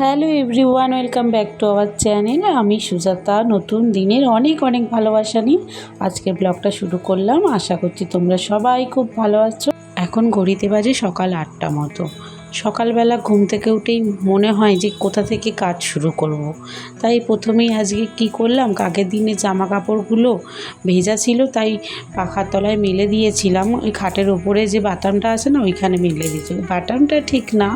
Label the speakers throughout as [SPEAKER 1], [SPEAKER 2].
[SPEAKER 1] Hello everyone, welcome back to our channel. আমি সুজাতা, নতুন দিনের অনেক অনেক ভালোবাসা নিয়ে আজকের ব্লগটা শুরু করলাম। আশা করছি তোমরা সবাই খুব ভালো আছো। এখন ঘড়িতে বাজে সকাল আটটা মতো। সকালবেলা ঘুম থেকে উঠেই মনে হয় যে কোথা থেকে কাজ শুরু করব। তাই প্রথমেই আজকে কি করলাম? কাকের দিনে জামা কাপড়গুলো ভেজা ছিল, তাই পাখার তলায় মেলে দিয়েছিলাম। ওই খাটের ওপরে যে বাটামটা আছে না, ওইখানে মেলে দিয়েছি। বাটামটা ঠিক না,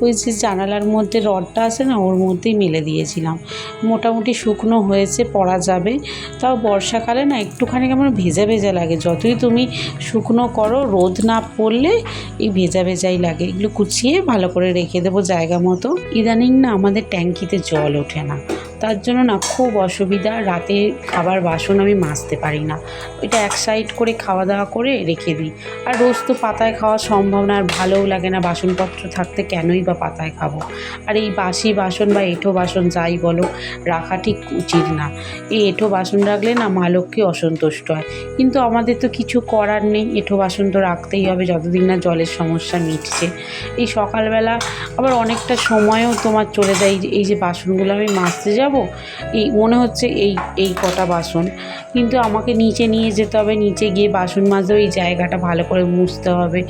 [SPEAKER 1] ওই যে জানালার মধ্যে রডটা আছে না, ওর মধ্যেই মেলে দিয়েছিলাম। মোটামুটি শুকনো হয়েছে পরা যাবে। তাও বর্ষাকালে না একটুখানি কেমন ভেজা ভেজা লাগে। যতই তুমি শুকনো করো, রোদ না পড়লে এই ভেজা ভেজাই লাগে। এগুলো কুচিয়ে ভালো করে রেখে দেবো জায়গা মতো। ইদানিং না আমাদের ট্যাঙ্কিতে জল ওঠে না। তার জন্য না খুব অসুবিধা। রাতে খাবার বাসন আমি মাজতে পারি না। ওইটা এক সাইড করে খাওয়া দাওয়া করে রেখে দিই। আর রোজ তো পাতায় খাওয়া সম্ভব না, আর ভালোও লাগে না বাসনপত্র থাকতে কেনই বা পাতায় খাব? আর এই বাসি বাসন বা এঁঠো বাসন যাই বলো, রাখা ঠিক উচিত না। এই এঁঠো বাসন রাখলে না মা লক্ষ্মী অসন্তুষ্ট হয়। কিন্তু আমাদের তো কিছু করার নেই। এঁঠো বাসন তো রাখতেই হবে, যতদিন না জলের সমস্যা মিটছে। এই সকালবেলা আবার অনেকটা সময়ও তোমার চলে যায়। এই যে- বাসনগুলো আমি মাজতে যাব এই মনে হচ্ছে এই এই কটা বাসন। কিন্তু আমাকে নিচে নিয়ে যেতে হবে, নিচে গিয়ে বাসন মাজতে ওই জায়গাটা ভালো করে মুছতে হবে।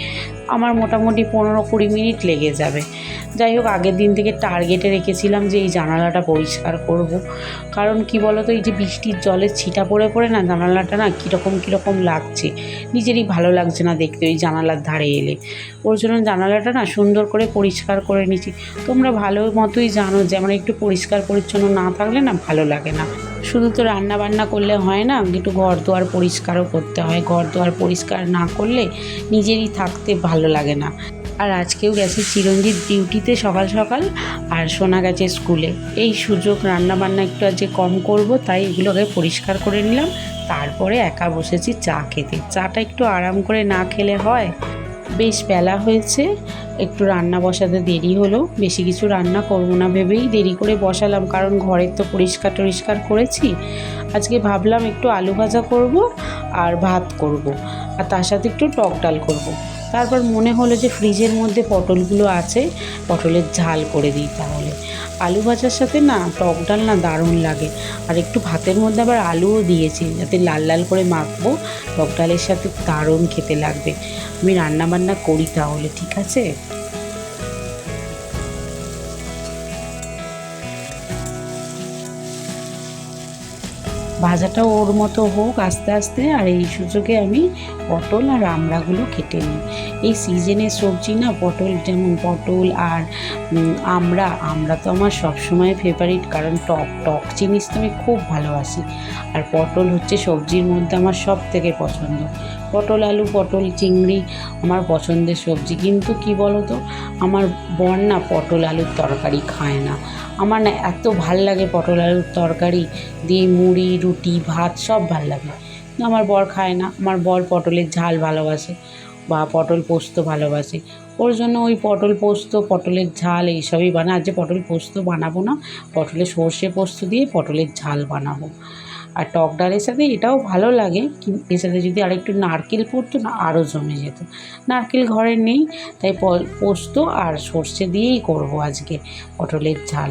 [SPEAKER 1] আমার মোটামুটি পনেরো কুড়ি মিনিট লেগে যাবে। যাই হোক, আগের দিন থেকে টার্গেটে রেখেছিলাম যে এই জানালাটা পরিষ্কার করব। কারণ কি বলতো, এই যে বৃষ্টির জলের ছিটা পড়ে পড়ে না, জানালাটা না কীরকম কীরকম লাগছে, নিজেরই ভালো লাগছে না দেখতে ওই জানালার ধারে এলে। ওর জন্য জানালাটা না সুন্দর করে পরিষ্কার করে নিচ্ছি তোমরা ভালো মতোই জানো যে আমার একটু পরিষ্কার পরিচ্ছন্ন না থাকলে না ভালো লাগে না। শুধু তো রান্না বান্না করলে হয় না, একটু ঘর দুয়ার পরিষ্কারও করতে হয়। ঘর দুয়ার পরিষ্কার না করলে নিজেরই থাকতে ভালো লাগে না। আর আজকেও গেছে চিরঞ্জিত ডিউটিতে সকাল সকাল, আর সোনা গেছে স্কুলে। এই সুযোগ রান্না বান্না একটু আজকে কম করব, তাই এগুলোকে পরিষ্কার করে নিলাম। তারপরে একা বসেছি চা খেতে। চাটা একটু আরাম করে না খেলে হয়। বেশ বেলা হয়েছে একটু রান্না বসাতে দেরি হলো। বেশি কিছু রান্না করব না ভেবেই দেরি করে বসালাম, কারণ ঘরের তো পরিষ্কার টরিষ্কার করেছি। আজকে ভাবলাম একটু আলু ভাজা করব আর ভাত করব, আর তার সাথে একটু টক ডাল করব। তারপর মনে হলো যে ফ্রিজের মধ্যে পটলগুলো আছে, পটলের ঝাল করে দিই তাহলে। আলু ভাজার সাথে না টক ডাল না দারুণ লাগে। আর একটু ভাতের মধ্যে আবার আলুও দিয়েছি, যাতে লাল লাল করে মাখবো, টক ডালের সাথে দারুণ খেতে লাগবে। আমি রান্না বান্না করি তাহলে, ঠিক আছে? ভাজাটাও ওর মতো হোক আস্তে আস্তে, আর এই সুযোগে আমি পটল আর আমড়াগুলো কেটে নিই। এই সিজনের সবজি না, পটল যেমন পটল আর আমড়া আমড়া তো আমার সবসময় ফেভারিট কারণ টক টক জিনিস তো আমি খুব ভালোবাসি। আর পটল হচ্ছে সবজির মধ্যে আমার সব থেকে পছন্দ। পটল আলু, পটল চিংড়ি, আমার পছন্দের সবজি। কিন্তু কি বলো তো আমার বর না পটল আলুর তরকারি খায় না। আমার না এত ভালো লাগে পটল আলুর তরকারি, দিয়ে মুড়ি, রুটি, ভাত, সব ভালো লাগে। আমার বর খায় না। আমার বর পটলের ঝাল ভালোবাসে বা পটল পোস্ত ভালোবাসে। ওর জন্য ওই পটল পোস্ত, পটলের ঝাল এইসবই বানা আজকে পটল পোস্ত বানাবো না পটলের সর্ষে পোস্ত দিয়ে পটলের ঝাল বানাবো। আর টক ডালের সাথে এটাও ভালো লাগে এর সাথে যদি আরেকটু নারকেল পড়তো না, আরও জমে যেত। নারকেল ঘরে নেই, তাই পোস্ত আর সর্ষে দিয়েই করব আজকে পটলের ঝাল।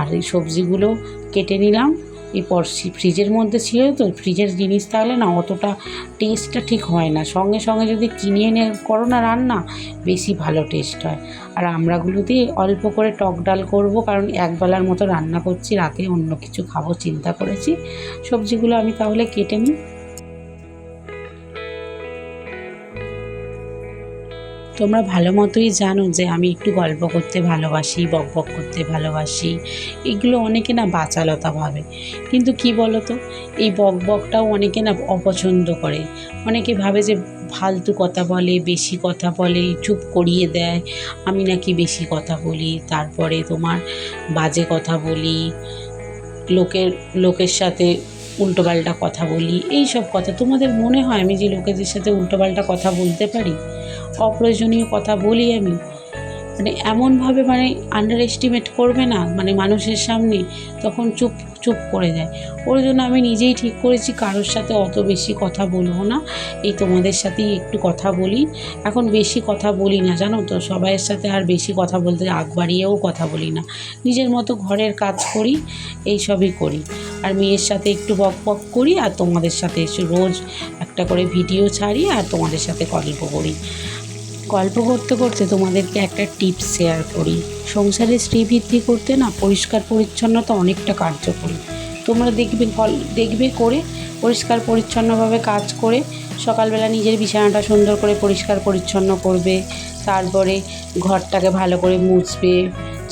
[SPEAKER 1] আর এই সবজিগুলো কেটে নিলাম। এরপর সি- ফ্রিজের মধ্যে ছিল তো ফ্রিজের জিনিস থাকলে না অতটা টেস্টটা ঠিক হয় না। সঙ্গে সঙ্গে যদি কিনে এনে করো না রান্না, বেশি ভালো টেস্ট হয়। আর আমরাগুলো দিয়ে অল্প করে টক ডাল করব, কারণ একবেলার মতো রান্না করছি, রাতে অন্য কিছু খাব, চিন্তা করেছি। সবজিগুলো আমি তাহলে কেটে নিই। তোমরা ভালো মতোই জানো যে আমি একটু গল্প করতে ভালোবাসি বক বক করতে ভালোবাসি। এগুলো অনেকে না বাচালতা ভাবে। কিন্তু কি বলো তো এই বক বকটাও অনেকে না অপছন্দ করে। অনেকে ভাবে যে ফালতু কথা বলে, বেশি কথা বলে, চুপ করিয়ে দেয়। আমি নাকি বেশি কথা বলি, তারপরে তোমার বাজে কথা বলি, লোকের লোকের সাথে উল্টোপাল্টা কথা বলি এই সব কথা। তোমাদের মনে হয় আমি যে লোকেদের সাথে উল্টোপাল্টা কথা বলতে পারি? অপ্রয়োজনীয় কথা বলি আমি। মানে এমনভাবে মানে আন্ডার এস্টিমেট করবে না মানে মানুষের সামনে তখন চুপ চুপ করে যায়। ওর জন্য আমি নিজেই ঠিক করেছি, কারোর সাথে অত বেশি কথা বলব না। এই তোমাদের সাথেই একটু কথা বলি। এখন বেশি কথা বলি না, জানো তো? সবাইয়ের সাথে আর বেশি কথা বলতে, আগ বাড়িয়েও কথা বলি না। নিজের মতো ঘরের কাজ করি, এই সবই করি। আর মেয়ের সাথে একটু বক বক করি, আর তোমাদের সাথে এসে রোজ একটা করে ভিডিও ছাড়ি, আর তোমাদের সাথে গল্প করি। গল্প করতে করতে তোমাদেরকে একটা টিপস শেয়ার করি। সংসারে শ্রীবৃদ্ধি করতে না পরিষ্কার পরিচ্ছন্নতা অনেকটা কার্যকরী। তোমরা দেখবে দেখবে করে পরিষ্কার পরিচ্ছন্নভাবে কাজ করে সকালবেলা নিজের বিছানাটা সুন্দর করে পরিষ্কার পরিচ্ছন্ন করবে। তারপরে ঘরটাকে ভালো করে মুছবে,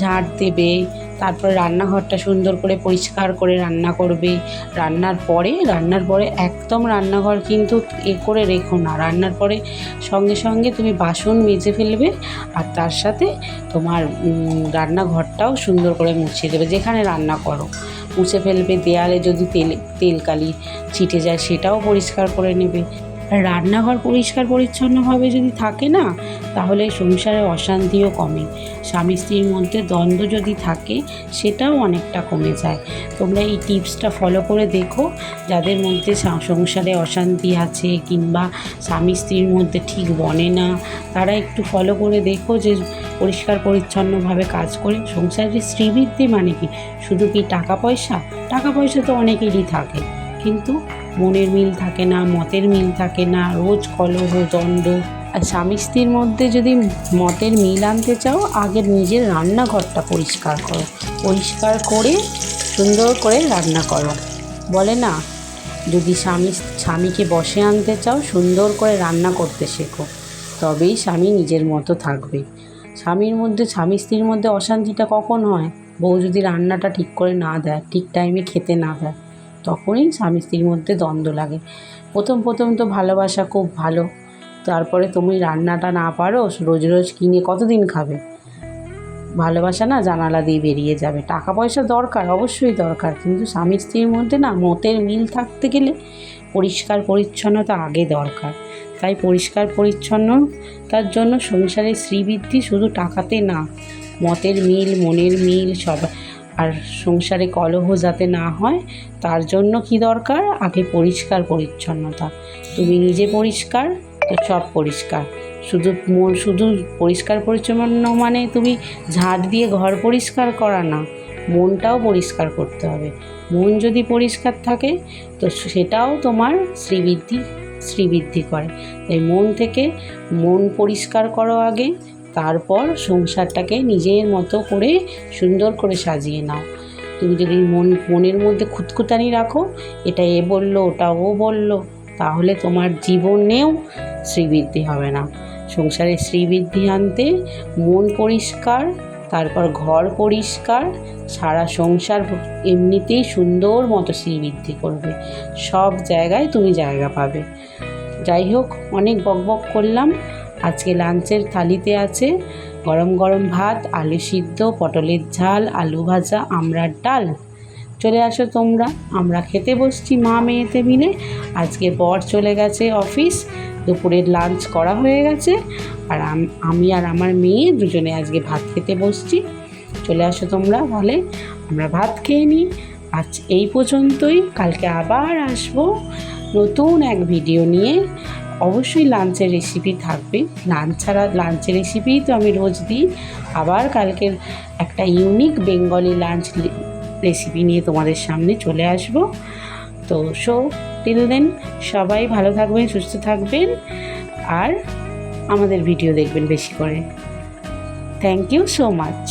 [SPEAKER 1] ঝাঁট দেবে তারপরে রান্নাঘরটা সুন্দর করে পরিষ্কার করে রান্না করবে। রান্নার পরে রান্নার পরে একদম রান্নাঘর কিন্তু এ করে রেখো না। রান্নার পরে সঙ্গে সঙ্গে তুমি বাসন মেজে ফেলবে আর তার সাথে তোমার রান্নাঘরটাও সুন্দর করে মুছিয়ে দেবে। যেখানে রান্না করো। মুছে ফেলবে, দেয়ালে যদি তেল, তেলকালি ছিটে যায় সেটাও পরিষ্কার করে নেবে। রান্নাঘর পরিষ্কার পরিচ্ছন্নভাবে যদি থাকে না তাহলে সংসারে অশান্তিও কমে। স্বামী স্ত্রীর মধ্যে দ্বন্দ্ব যদি থাকে, সেটাও অনেকটা কমে যায়। তোমরা এই টিপসটা ফলো করে দেখো, যাদের মধ্যে সংসারে অশান্তি আছে কিংবা স্বামী স্ত্রীর মধ্যে ঠিক বনে না, তারা একটু ফলো করে দেখো যে পরিষ্কার পরিচ্ছন্নভাবে কাজ করে। সংসারে শ্রীবৃদ্ধি মানে কি? শুধু কি টাকা পয়সা? টাকা পয়সা তো অনেকেরই থাকে। কিন্তু মনের মিল থাকে না, মতের মিল থাকে না, রোজ কলহ, দ্বন্দ্ব আর স্বামী স্ত্রীর মধ্যে যদি মতের মিল আনতে চাও আগে নিজের রান্নাঘরটা পরিষ্কার করো। পরিষ্কার করে, সুন্দর করে রান্না করো। বলে না, যদি স্বামী স্বামীকে বসে আনতে চাও, সুন্দর করে রান্না করতে শেখো। তবেই স্বামী নিজের মতো থাকবে। স্বামীর মধ্যে, স্বামী স্ত্রীর মধ্যে অশান্তিটা কখন হয়? বউ যদি রান্নাটা ঠিক করে না দেয়, ঠিক টাইমে খেতে না দেয়, তখনই স্বামী স্ত্রীর মধ্যে দ্বন্দ্ব লাগে। প্রথম প্রথম তো ভালোবাসা খুব ভালো। তারপরে তুমি রান্নাটা না পারো, রোজ রোজ কিনে কতদিন খাবে? ভালোবাসা না জানালা দিয়ে বেরিয়ে যাবে। টাকা পয়সা দরকার, অবশ্যই দরকার। কিন্তু স্বামী স্ত্রীর মধ্যে না মতের মিল থাকতে গেলে পরিষ্কার পরিচ্ছন্নতা আগে দরকার। তাই পরিষ্কার পরিচ্ছন্ন তার জন্য সংসারের শ্রীবৃদ্ধি শুধু টাকাতে না, মতের মিল, মনের মিল সব, আর সংসারে কলহ যাতে না হয়, তার জন্য কি দরকার? আগে পরিষ্কার পরিচ্ছন্নতা। তুমি নিজে পরিষ্কার তো সব পরিষ্কার। শুধু মন, শুধু পরিষ্কার পরিচ্ছন্ন মানে তুমি ঝাঁট দিয়ে ঘর পরিষ্কার করা না, মনটাও পরিষ্কার করতে হবে। মন যদি পরিষ্কার থাকে, তো সেটাও তোমার শ্রীবৃদ্ধি শ্রীবৃদ্ধি করে। তাই মন থেকে মন পরিষ্কার করো আগে, তারপর সংসারটাকে নিজের মতো করে সুন্দর করে সাজিয়ে নাও। তুমি যদি মন, মনের মধ্যে খুঁতখুতানি রাখো, এটা এ বলল, ওটা ও বলল, তাহলে তোমার জীবনেও শ্রীবৃদ্ধি হবে না। সংসারে শ্রীবৃদ্ধি আনতে মন পরিষ্কার, তারপর ঘর পরিষ্কার, সারা সংসার এমনিতেই সুন্দর মতো শ্রীবৃদ্ধি করবে। সব জায়গায় তুমি জায়গা পাবে। যাই হোক, অনেক বকবক করলাম। আজকে লাঞ্চের থালিতে আছে গরম গরম ভাত, আলু সিদ্ধ, পটলের ঝাল, আলু ভাজা, আমরার ডাল। চলে আসো তোমরা। আমরা খেতে বসছি মা মেয়েতে মিলে। আজকে বর চলে গেছে অফিস। দুপুরের লাঞ্চ করা হয়ে গেছে। আর আমি আর আমার মেয়ে দুজনে আজকে ভাত খেতে বসছি। চলে আসো তোমরা তাহলে। আমরা ভাত খেয়ে নিই। আজ এই পর্যন্তই। কালকে আবার আসব নতুন এক ভিডিও নিয়ে। অবশ্যই লাঞ্চের রেসিপি থাকবে। লাঞ্চ ছাড়া লাঞ্চের রেসিপি তো আমি রোজ দিই। আবার কালকের একটা ইউনিক বেঙ্গলি লাঞ্চ রেসিপি নিয়ে তোমাদের সামনে চলে আসব। তো সো টিল দেন সবাই ভালো থাকবেন, সুস্থ থাকবেন, আর আমাদের ভিডিও দেখবেন বেশি করে। Thank you so much